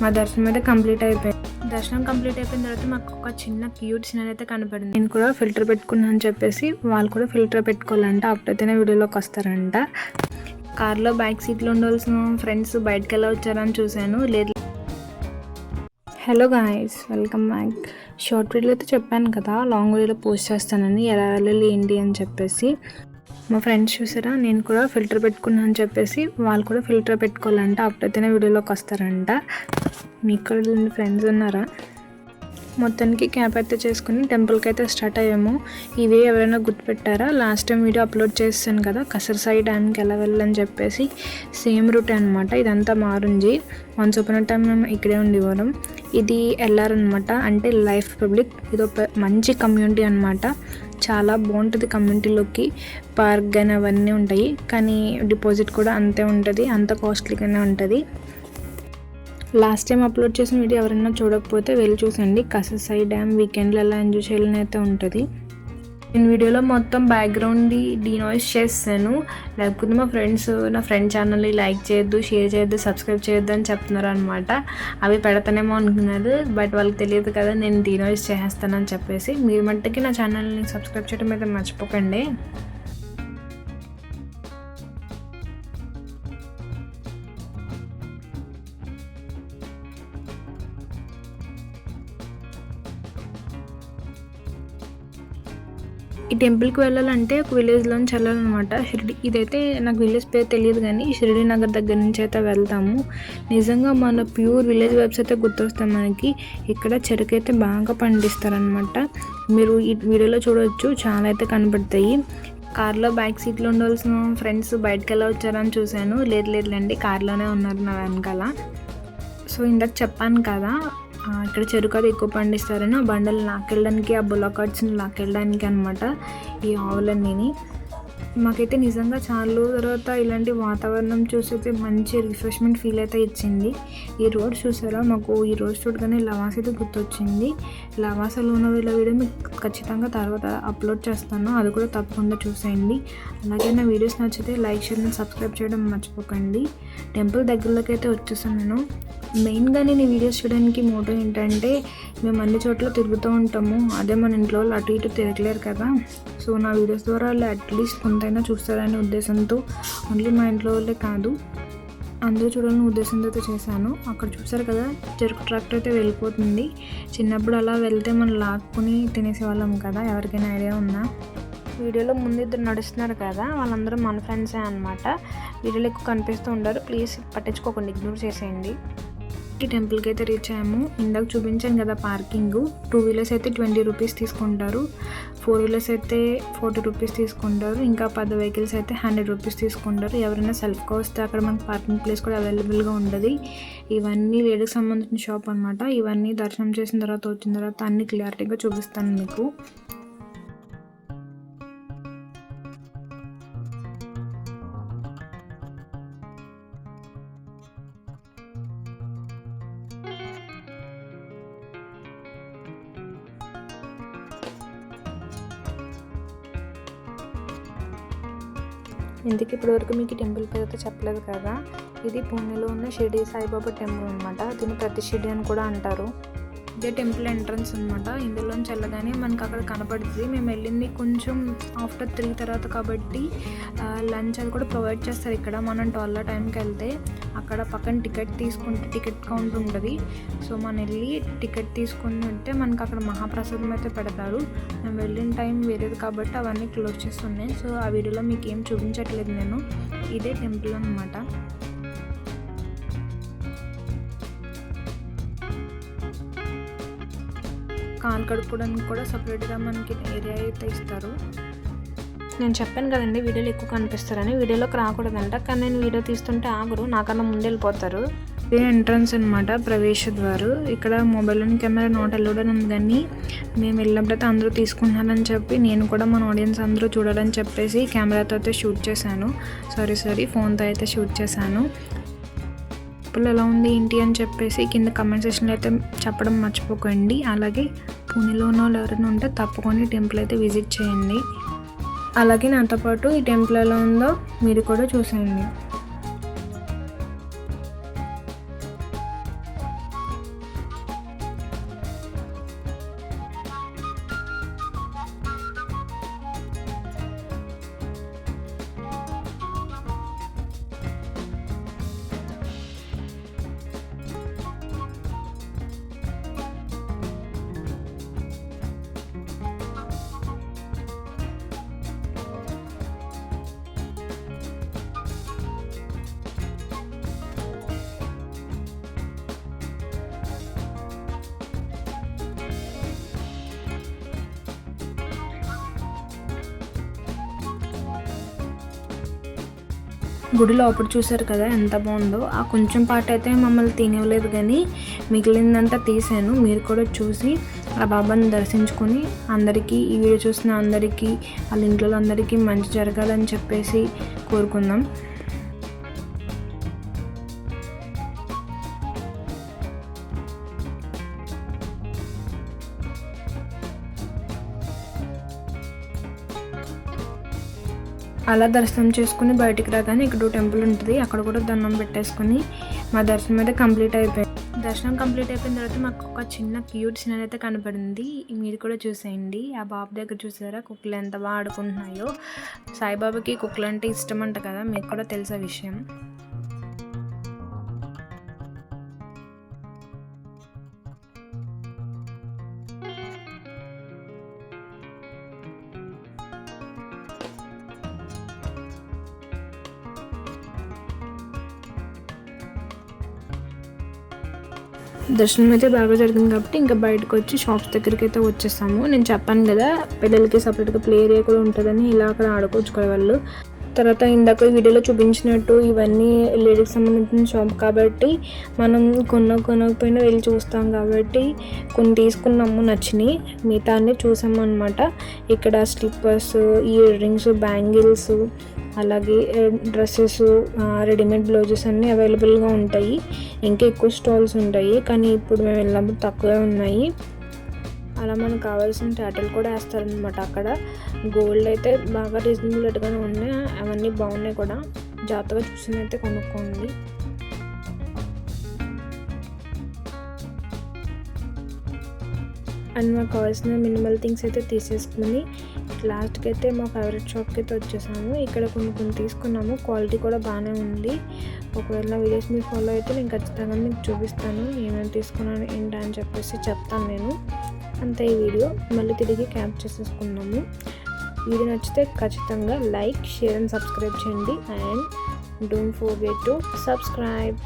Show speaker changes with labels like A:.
A: మా దర్శనం అయితే కంప్లీట్ అయిపోయింది. దర్శనం కంప్లీట్ అయిపోయిన తర్వాత మాకు ఒక చిన్న క్యూట్ సీన్ అయితే కనపడింది. నేను కూడా ఫిల్టర్ పెట్టుకున్నా అని చెప్పేసి వాళ్ళు కూడా ఫిల్టర్ పెట్టుకోవాలంట. అప్పుడైతేనే వీడియోలోకి వస్తారంట. కార్లో బ్యాక్ సీట్లో ఉండవలసిన ఫ్రెండ్స్ బయటకు ఎలా వచ్చారని చూశాను. లేదు. Hello guys welcome back short వీడియోలో అయితే చెప్పాను కదా లాంగ్ వీడియోలో పోస్ట్ చేస్తానని ఎలా వెళ్ళాలి ఏంటి అని చెప్పేసి. మా ఫ్రెండ్స్ చూసారా? నేను కూడా ఫిల్టర్ పెట్టుకున్నా అని చెప్పేసి వాళ్ళు కూడా ఫిల్టర్ పెట్టుకోవాలంట. అప్పుడైతేనే వీడియోలోకి వస్తారంట. మీకు కూడా ఫ్రెండ్స్ ఉన్నారా? మొత్తానికి క్యాప్ అయితే చేసుకుని టెంపుల్కి అయితే స్టార్ట్ అయ్యాము. ఇవే ఎవరైనా గుర్తుపెట్టారా? లాస్ట్ టైం వీడియో అప్లోడ్ చేస్తాను కదా కసరసాయి డ్యామ్కి ఎలా వెళ్ళని చెప్పేసి సేమ్ రూట్ అనమాట ఇదంతా మారుంది వన్స్ ఓపెన్ టైం మేము ఇక్కడే ఉండేవారం ఇది ఎల్ఆర్ అనమాట అంటే లైఫ్ పబ్లిక్. ఇది ఒక మంచి కమ్యూనిటీ అనమాట చాలా బాగుంటుంది కమ్యూనిటీలోకి పార్క్ కానీ అవన్నీ ఉంటాయి. కానీ డిపాజిట్ కూడా అంతే ఉంటుంది. అంత కాస్ట్లీగానే ఉంటుంది. లాస్ట్ టైం అప్లోడ్ చేసిన వీడియో ఎవరైనా చూడకపోతే వెళ్ళి చూసండి. కససాయి డ్యామ్ వీకెండ్లో ఎలా ఎంజాయ్ చేయాలని అయితే ఉంటుంది. నేను వీడియోలో మొత్తం బ్యాక్గ్రౌండ్ డీనాయిస్ చేస్తాను. లేకపోతే మా ఫ్రెండ్స్ నా ఫ్రెండ్ ఛానల్ని లైక్ చేయొద్దు షేర్ చేయొద్దు సబ్స్క్రైబ్ చేయొద్దు అని చెప్తున్నారు అనమాట అవి పెడతానేమో అనుకున్నారు బట్ వాళ్ళకి తెలియదు కదా నేను డీనాయిస్ చేస్తానని చెప్పేసి. మీరు మట్టుకి నా ఛానల్ని సబ్స్క్రైబ్ చేయడం అయితే మర్చిపోకండి. ఈ టెంపుల్కి వెళ్ళాలంటే ఒక విలేజ్లోంచి వెళ్ళాలన్నమాట షిరిడి ఇదైతే నాకు విలేజ్ పేరు తెలియదు కానీ షిరిడి నగర్ దగ్గర నుంచి అయితే వెళ్తాము. నిజంగా మన ప్యూర్ విలేజ్ వైబ్స్ అయితే గుర్తొస్తాయి మనకి. ఇక్కడ చెరుకు అయితే బాగా పండిస్తారనమాట మీరు ఈ వీడియోలో చూడవచ్చు చాలా అయితే కనపడతాయి కార్లో బ్యాక్ సీట్లో ఉండవలసిన ఫ్రెండ్స్ బయటకు వెళ్ళి వచ్చారని చూశాను. లేదు లేదులేండి కార్లోనే ఉన్నారు నా వెనకాల. సో ఇందాక చెప్పాను కదా ఇక్కడ చెరుకు అది ఎక్కువ పండిస్తారని ఆ బండలు లాక్కెళ్ళడానికి ఆ బుల్లకాట్స్ని లాక్కెళ్ళడానికి అనమాట ఈ ఆవులన్నీని. మాకైతే నిజంగా చాలా తర్వాత ఇలాంటి వాతావరణం చూసైతే మంచి రిఫ్రెష్మెంట్ ఫీల్ అయితే ఇచ్చింది. ఈ రోడ్ చూసారా? మాకు ఈ రోజు చూడగానే లవాస్ అయితే గుర్తొచ్చింది. లవాసలో ఉన్న వీళ్ళ వీడియో మీకు ఖచ్చితంగా తర్వాత అప్లోడ్ చేస్తాను. అది కూడా తప్పకుండా చూసేయండి. అలాగే నా వీడియోస్ నచ్చితే లైక్ షేర్ అండ్ సబ్స్క్రైబ్ చేయడం మర్చిపోకండి. టెంపుల్ దగ్గరలోకి అయితే వచ్చేసాను నేను. మెయిన్గా నేను ఈ వీడియోస్ చూడడానికి మోటో ఏంటంటే మేము అన్ని చోట్ల తిరుగుతూ ఉంటాము. అదే మన ఇంట్లో వాళ్ళు అటు ఇటు తిరగలేరు కదా. సో నా వీడియోస్ ద్వారా వాళ్ళు అట్లీస్ట్ కొంతైనా చూస్తారనే ఉద్దేశంతో ఓన్లీ మా ఇంట్లో వాళ్ళే కాదు. అందరూ చూడాలని ఉద్దేశంతో అయితే చేశాను. అక్కడ చూసారు కదా చెరుకు ట్రాక్టర్ అయితే వెళ్ళిపోతుంది. చిన్నప్పుడు అలా వెళ్తే మనం లాక్కుని తినేసేవాళ్ళం కదా ఎవరికైనా ఐడియా ఉందా? వీడియోలో ముందు ఇద్దరు నడుస్తున్నారు కదా వాళ్ళందరూ మన ఫ్రెండ్సే అనమాట వీడియోలో ఎక్కువ కనిపిస్తూ ఉంటారు ప్లీజ్ పట్టించుకోకండి ఇగ్నోర్ చేసేయండి. ఈ టెంపుల్కి అయితే రీచ్ అయ్యాము. ఇందాక చూపించాను కదా పార్కింగ్ టూ వీలర్స్ అయితే ట్వంటీ రూపీస్ తీసుకుంటారు. ఫోర్ వీలర్స్ అయితే ఫార్టీ రూపీస్ తీసుకుంటారు. ఇంకా పది వెహికల్స్ అయితే హండ్రెడ్ రూపీస్ తీసుకుంటారు. ఎవరైనా సెల్ఫ్గా వస్తే అక్కడ మనకు పార్కింగ్ ప్లేస్ కూడా అవైలబుల్గా ఉండదు ఇవన్నీ లేడీకి సంబంధించిన షాప్ అనమాట ఇవన్నీ దర్శనం చేసిన తర్వాత వచ్చిన తర్వాత అన్ని క్లారిటీగా చూపిస్తాను మీకు. ఎందుకు ఇప్పటివరకు మీకు టెంపుల్ పేరు అయితే చెప్పలేదు కదా? ఇది పూణేలో ఉన్న షిరిడి సాయిబాబా టెంపుల్ అనమాట దీన్ని ప్రతి షిరిడి అని కూడా అంటారు. ఇదే టెంపుల్ ఎంట్రన్స్ అనమాట ఇందులోంచి వెళ్ళగానే మనకు అక్కడ కనపడుతుంది మేము వెళ్ళింది కొంచెం ఆఫ్టర్ త్రీ తర్వాత కాబట్టి లంచ్ అది కూడా ప్రొవైడ్ చేస్తారు ఇక్కడ. మనం ట్వెల్వ్ టైంకి వెళ్తే అక్కడ పక్కన టికెట్ తీసుకుంటే టికెట్ కౌంటర్ ఉంటుంది సో మనం వెళ్ళి టికెట్ తీసుకుని ఉంటే మనకు అక్కడ మహాప్రసాదం అయితే పెడతారు. మేము వెళ్ళిన టైం వేరేది కాబట్టి అవన్నీ క్లోజ్ చేస్తున్నాయి. సో ఆ వీడియోలో మీకు ఏం చూపించట్లేదు నేను. ఇదే టెంపుల్ అనమాట కాలు కడుక్కోవడానికి కూడా సపరేట్గా మనకి ఏరియా అయితే ఇస్తారు. నేను చెప్పాను కదండి వీడియోలు ఎక్కువ కనిపిస్తారని. వీడియోలోకి రాకూడదంట. కానీ నేను వీడియో తీస్తుంటే ఆగరు. నాకన్నా ముందు వెళ్ళిపోతారు. ఇదే ఎంట్రన్స్ అనమాట ప్రవేశ ద్వారు. ఇక్కడ మొబైల్ కెమెరా నాట్ అని ఉంది కానీ మేము వెళ్ళినప్పుడైతే అందరూ తీసుకుంటున్నారని చెప్పి నేను కూడా మన ఆడియన్స్ అందరూ చూడాలని చెప్పేసి కెమెరాతో అయితే షూట్ చేశాను. సారీ సారీ ఫోన్తో అయితే షూట్ చేశాను. టెంపుల్ ఎలా ఉంది ఏంటి అని చెప్పేసి కింద కమెంట్ సెక్షన్లో అయితే చెప్పడం మర్చిపోకండి. అలాగే పూణేలో ఉన్న వాళ్ళు ఎవరైనా ఉంటే తప్పకుండా టెంపుల్ అయితే విజిట్ చేయండి. అలాగే నాతో పాటు ఈ టెంపుల్ ఎలా ఉందో మీరు కూడా చూసేయండి. గుడి లోపల చూసారు కదా ఎంత బాగుందో. ఆ కొంచెం పాట అయితే మమ్మల్ని తినవలేదు కానీ మిగిలిందంతా తీసాను మీరు కూడా చూసి ఆ బాబాని దర్శించుకొని అందరికీ ఈ వీడియో చూసిన అందరికీ వాళ్ళ ఇంట్లో అందరికీ మంచి జరగాలని చెప్పేసి కోరుకుందాం. అలా దర్శనం చేసుకుని బయటికి రాగానే ఇక్కడ టెంపుల్ ఉంటుంది. అక్కడ కూడా దండం పెట్టేసుకుని మా దర్శనం అయితే కంప్లీట్ అయిపోయింది. దర్శనం కంప్లీట్ అయిపోయిన తర్వాత మాకు ఒక చిన్న క్యూట్ సీన్ అయితే కనపడింది. మీరు కూడా చూసేయండి. ఆ బాబు దగ్గర చూసారా? కుక్కలు ఎంత బాగా ఆడుకుంటున్నాయో. సాయిబాబాకి కుక్కలు అంటే ఇష్టం అంట కదా. మీకు కూడా తెలిసే విషయం. దర్శనం అయితే బాగా జరిగింది కాబట్టి ఇంకా బయటకు వచ్చి షాప్స్ దగ్గరికి అయితే వచ్చేసాము నేను చెప్పాను కదా పిల్లలకి సపరేట్గా ప్లే ఏరియా కూడా ఉంటుందని ఇలా అక్కడ ఆడుకోవచ్చు కదా వాళ్ళు. తర్వాత ఇందాక వీడియోలో చూపించినట్టు ఇవన్నీ లేడీకి సంబంధించిన షాప్ కాబట్టి మనం కొన్న కొనకపోయినా వెళ్ళి చూస్తాం కాబట్టి కొన్ని తీసుకున్నాము నచ్చినాయి మిగతా అన్నీ చూసాము అనమాట ఇక్కడ స్లిప్పర్స్ ఇయర్ రింగ్స్ బ్యాంగిల్స్ అలాగే డ్రెస్సెస్ రెడీమేడ్ బ్లౌజెస్ అన్నీ అవైలబుల్గా ఉంటాయి. ఇంకా ఎక్కువ స్టాల్స్ ఉంటాయి. కానీ ఇప్పుడు మేము వెళ్ళినప్పుడు తక్కువే ఉన్నాయి. అలా మనకు కావాల్సిన టైటిల్ కూడా వేస్తారనమాట అక్కడ. గోల్డ్ అయితే బాగా రీజనబుల్ రేట్గానే ఉన్నాయి. అవన్నీ బాగున్నాయి కూడా. జాగ్రత్తగా చూసి అయితే కొనుక్కోండి. అండ్ మాకు కావాల్సిన మినిమల్ థింగ్స్ అయితే తీసేసుకుని లాస్ట్కి అయితే మా ఫేవరెట్ షాప్కి అయితే వచ్చేసాము. ఇక్కడ కొన్ని కొన్ని తీసుకున్నాము. క్వాలిటీ కూడా బాగానే ఉంది. ఒకవేళ వీడియోస్ మీరు ఫాలో అయితే నేను ఖచ్చితంగా మీకు చూపిస్తాను. ఏమేమి తీసుకున్నాను ఏంటి అని చెప్పేసి చెప్తాను నేను. అంతే ఈ వీడియో. మళ్ళీ తిరిగి క్యాప్ చేసేసుకున్నాము వీడియో నచ్చితే ఖచ్చితంగా లైక్ షేర్ అండ్ సబ్స్క్రైబ్ చేయండి. And don't forget to subscribe.